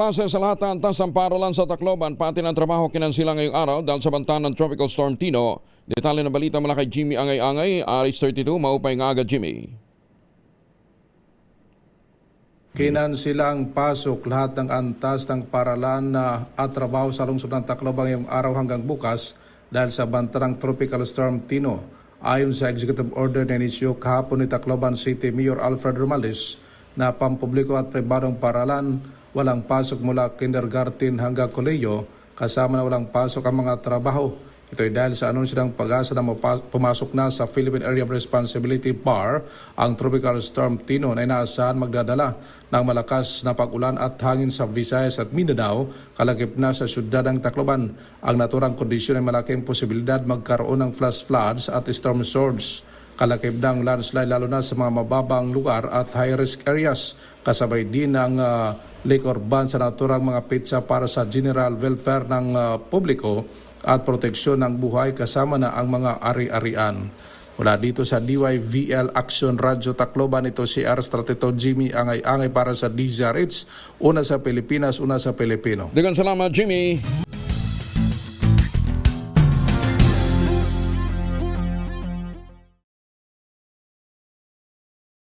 klase sa lahat ng antas ng paralan sa Tacloban pati ng trabaho kinansila ngayong araw dahil sa banta ng Tropical Storm Tino. Detalye na balita mula kay Jimmy Angay-Angay, Aris 32, maupay nga agad Jimmy. Kinansilang pasok lahat ng antas ng paralan na at trabaho sa lungsod ng Tacloban ngayong araw hanggang bukas dahil sa bantarang Tropical Storm Tino. Ayon sa executive order na inisyo kahapon ni Tacloban City Mayor Alfred Romales na pampubliko at pribadong paralan, walang pasok mula kindergarten hanggang koleyo kasama na walang pasok ang mga trabaho. Ito ay dahil sa anunsyo ng pag-asa na pumasok na sa Philippine Area of Responsibility PAR ang Tropical Storm Tino na inaasahan magdadala ng malakas na pag-ulan at hangin sa Visayas at Mindanao kalagip na sa syudad ng Tacloban. Ang naturang kondisyon ay malaking posibilidad magkaroon ng flash floods at storm surge kalakip ng landslide lalo na sa mga mababang lugar at high-risk areas. Kasabay din ang uh, liquor ban sa naturang mga pizza para sa general welfare ng ah, publiko at proteksyon ng buhay kasama na ang mga ari-arian. Mula dito sa DYVL Action Radio Tacloban, ito si R. Stratito Jimmy Angay-Angay para sa DZRH, una sa Pilipinas, una sa Pilipino. Dagan salamat Jimmy.